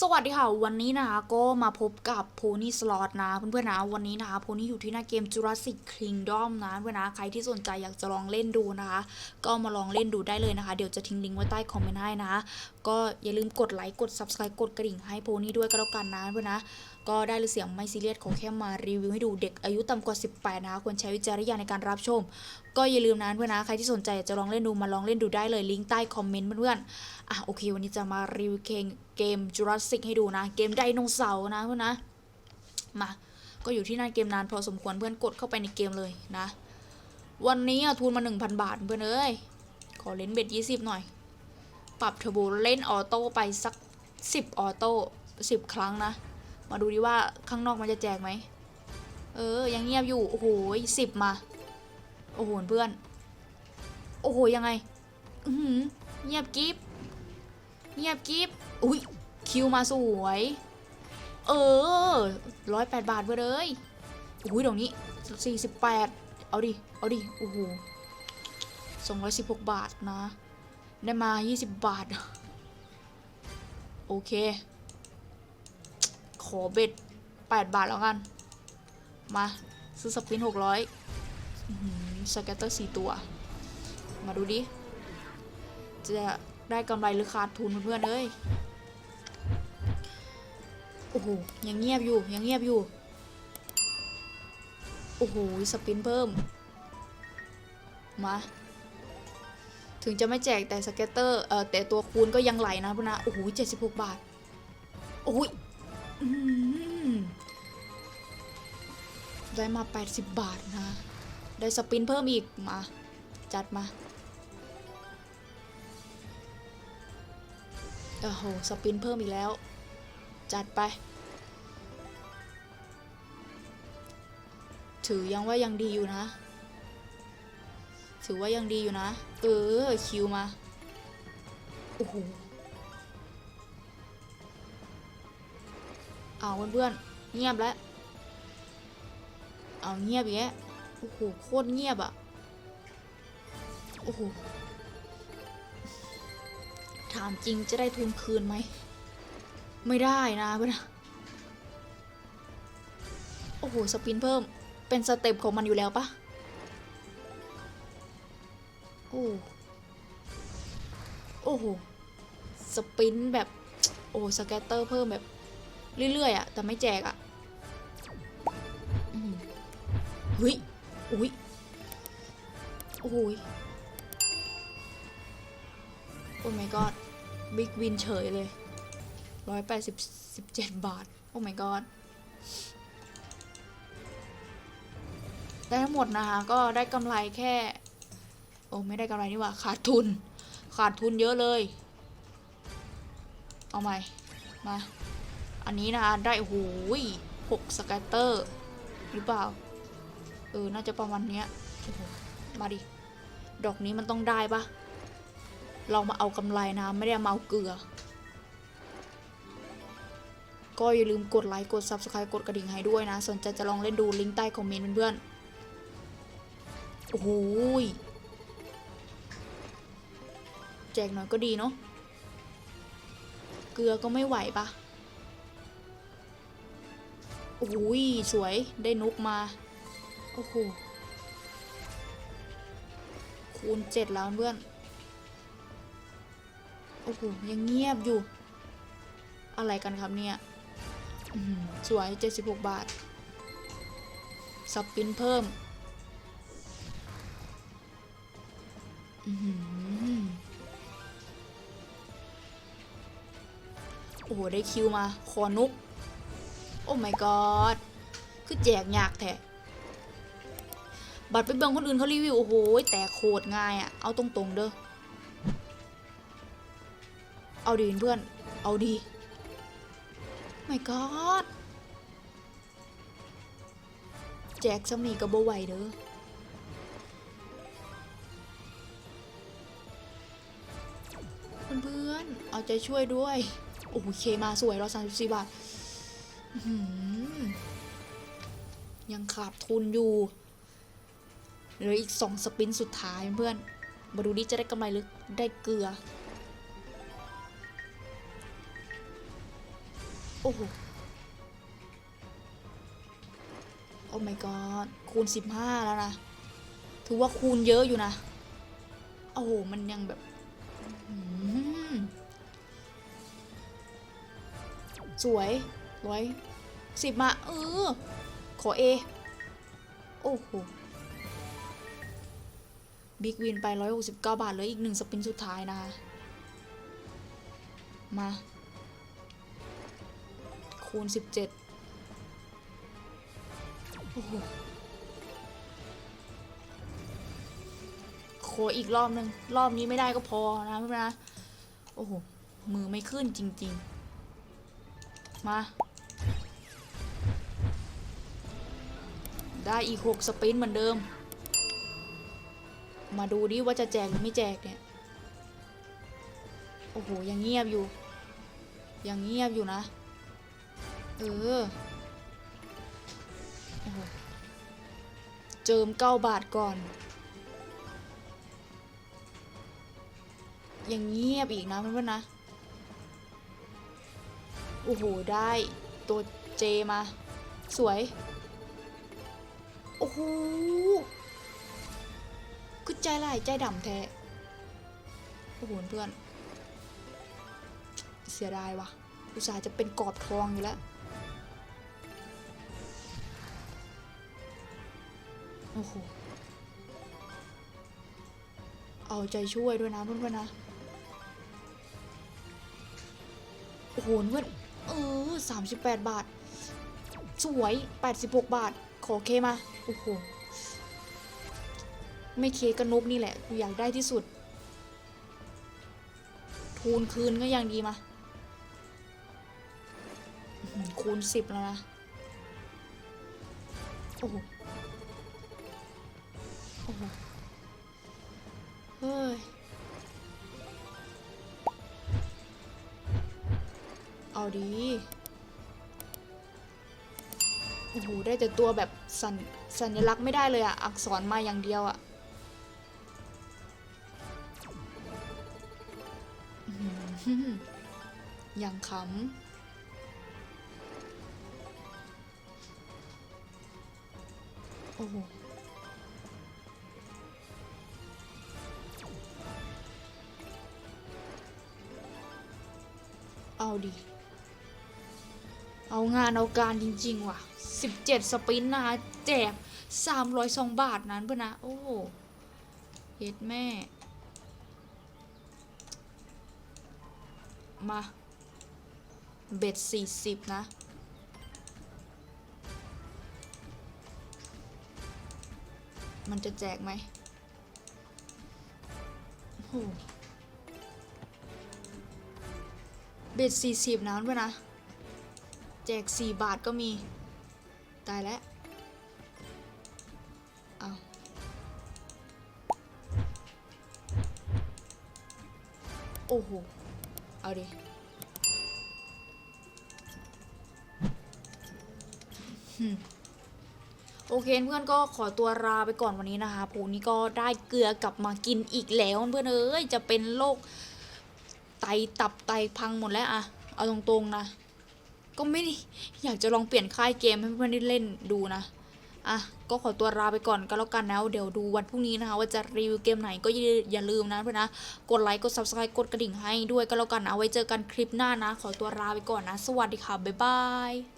สวัสดีค่ะ วันนี้นะคะก็มาพบกับโพนี่สล็อตนะเพื่อนๆนะวันนี้นะคะโพนี่อยู่ที่หน้าเกม Jurassic Kingdom นะเพื่อนๆนะใครที่สนใจอยากจะลองเล่นดูนะคะ ก็มาลองเล่นดูได้เลยนะคะ เดี๋ยวจะทิ้งลิงก์ไว้ใต้คอมเมนต์ให้นะ ก็อย่าลืมกดไลค์กด Subscribe กดกระดิ่งให้โพนี่ด้วยก็แล้วกันนะเพื่อนๆนะ ก็ได้หรือเสียงไม่ซีเรียสขอแค่มารีวิวให้ดูเด็กอายุต่ำกว่า 18 นะคะควรใช้วิจารณญาณในการรับชม ก็อย่าลืมนะเพื่อนนะใครที่สนใจจะลองเล่นดูมาลองเล่นดูได้เลยลิงก์ใต้คอมเมนต์เพื่อนๆอะโอเค วันนี้จะมารีวิวเกมเกม Jurassic ให้ดูนะ เกมไดโนเสาร์นะเพื่อนนะมาก็อยู่ที่หน้าเกมนานพอสมควรเพื่อนกดเข้าไปในเกมเลยนะ วันนี้ทุนมา 1,000 บาทเพื่อนเอ้ยขอเล่นเบ็ด20 หน่อย ปรับเทอร์โบเล่นออโต้ไปสัก 10 ออโต้10 ครั้งนะ มาดูดิว่าข้างนอกมันจะแจกไหม เออ ยังเงียบอยู่ โอ้โหสิบมา โอ้โหเพื่อน โอ้โหยังไง อืเงียบกิฟเงียบกิฟอุ้ยคิวมาสวย เออร้อยแปดบาทเพื่อเลยอุ้ยตรงนี้สี่สิบแปดเอาดิ เอาดิ โอ้โหสองร้อยสิบหกบาทนะ ได้มายี่สิบบาท โอเค ขอเบ็ดแปดบาทแล้วกัน มา ซื้อสปินหกร้อยสแกตเตอร์สี่ตัว มาดูดิ จะได้กำไรหรือขาดทุนเพื่อนเอ้ย โอ้โห ยังเงียบอยู่ ยังเงียบอยู่ โอ้โห สปินเพิ่ม มา ถึงจะไม่แจกแต่สเก็ตเตอร์ เอ่อ แต่ตัวคูณก็ยังไหลนะพวกนะ โอ้โหเจ็ดสิบหกบาท โอ้ย ได้มา 80 บาทนะ ได้สปินเพิ่มอีก มา จัดมา โอ้โห สปินเพิ่มอีกแล้ว จัดไป ถือยังว่ายังดีอยู่นะ ถือว่ายังดีอยู่นะ เออ คิวมา โอ้โห เอาเพื่อนๆเงียบแล้ว เอาเงียบอีกแล้วโอ้โหโคตรเงียบอะโอ้โหถามจริงจะได้ทุนคืนไหม ไม่ได้นะเพื่อนโอ้โหสปินเพิ่มเป็นสเต็ปของมันอยู่แล้วปะโอ้โอ้โห สปินแบบ โอ้สแกตเตอร์เพิ่มแบบ เรื่อยๆอะแต่ไม่แจกอะอืมเฮ้ยอุ้ยโอ้ยโอ้ my god บิ๊กวินเฉยเลยร้อยแปดสิบสิบเจ็ดบาท โอ้ my god ได้ทั้งหมดนะคะ ก็ได้กำไรแค่ โอ้ ไม่ได้กำไรนี่ว่า ขาดทุน ขาดทุนเยอะเลย เอาใหม่ มา อันนี้นะคะได้โอ้โหกสแกตเตอร์หรือเปล่า เออ น่าจะประมาณเนี้ยมาดิ ดอกนี้มันต้องได้ปะเรามาเอากำไรนะ ไม่ได้มาเอาเกลือ ก็อย่าลืมกดไลค์ กด Subscribe กดกระดิ่งให้ด้วยนะ สนใจจะลองเล่นดูลิงก์ใต้คอมเมนต์เพื่อนๆ โอ้โหยแจกหน่อยก็ดีเนาะ เกลือก็ไม่ไหวปะ โอ้โหยสวยได้นุกมา โอ้โห คูณเจ็ดแล้วเพื่อน โอ้โห ยังเงียบอยู่ อะไรกันครับเนี่ยสวย 76 บาทสปินเพิ่มโอ้โห ได้คิวมา คอนุก โอ้ my god คือแจกยากแท้บัตรไปเบิ่งคนอื่นเขารีวิว โอ้โหแต่โคตรง่ายอะ่ะเอาตรงๆเด้อ เอาดีเพื่อน เอาดี my god แจกสมีกับโบไหวเด้อเพื่อนๆเอาใจช่วยด้วย โอ้โหเคมาสวยเราสามสิบสี่บาท ยังขาดทุนอยู่เหลืออีกสองสปินสุดท้ายเพื่อน มาดูดิจะได้กำไรหรือได้เกลือ โอ้โห โอ้ my god คูณ 15 แล้วนะ ถือว่าคูณเยอะอยู่นะ โอ้โห มันยังแบบสวย ร้อยสิบมาเออขอเอโอ้โหบิ๊กวินไป 169 บาทเหลืออีกหนึ่งสปินสุดท้ายนะคะ มา คูณ 17 โอ้โหขออีกรอบหนึ่งรอบนี้ไม่ได้ก็พอนะเพื่อนนะ โอ้โห มือไม่ขึ้นจริง ๆ มา ได้อีก 6 สปินเหมือนเดิม มาดูดิว่าจะแจกหรือไม่แจกเนี่ย โอ้โห ยังเงียบอยู่ ยังเงียบอยู่นะ เออเจิมเก้าบาทก่อน ยังเงียบอีกนะเพื่อนๆนะ โอ้โห ได้ตัวเจมา สวย โอ้โหคือใจลายใจดำแท้โอ้โหเพื่อน เสียดายว่ะอุตส่าห์จะเป็นกรอบทองอยู่แล้ว โอ้โห เอาใจช่วยด้วยนะเพื่อนๆนะ โอ้โหเพื่อนเออสามสิบแปดบาท สวยแปดสิบหกบาท ขอเคมา โอ้โห ไม่เคกระนกนี่แหละ กูอยากได้ที่สุด ทูนคืนก็ยังดีมา คูณสิบแล้วนะ โอ้โห โอ้โห เฮ้ย เอาดี อ้โหได้แต่ตัวแบบสัญสัญลักษณ์ไม่ได้เลยอะอักษรมาอย่างเดียวอะอื้อย่างขำโอ้โหเอาดิ เอางานเอาการจริง ๆ ว่ะ 17 สปินนะคะ แจก302 บาทนั้นเพื่อนนะ โอ้โหเย็ดแม่ มา เบ็ด 40 นะมันจะแจกไหมโอ้โหเบ็ดสี่สิบนะเพื่อนนะ แจกสี่บาทก็มี ตายแล้วเอาโอ้โห เอาดิหึโอเคเพื่อนก็ขอตัวลาไปก่อนวันนี้นะคะปูนี่ก็ได้เกลือกลับมากินอีกแล้วเพื่อนเอ้ยจะเป็นโรคไตตับไตพังหมดแล้วอะเอาตรงๆนะ ก็ไม่อยากจะลองเปลี่ยนค่ายเกมให้เพื่อนได้เล่นดูนะ อะ ก็ขอตัวลาไปก่อนก็แล้วกันนะเดี๋ยวดูวันพรุ่งนี้นะคะ ว่าจะรีวิวเกมไหนก็อย่าอย่าลืมนะเพื่อนนะ กดไลค์กด subscribe กดกระดิ่งให้ด้วยก็แล้วกันนะไว้เจอกันคลิปหน้านะ ขอตัวลาไปก่อนนะ สวัสดีค่ะบ๊ายบาย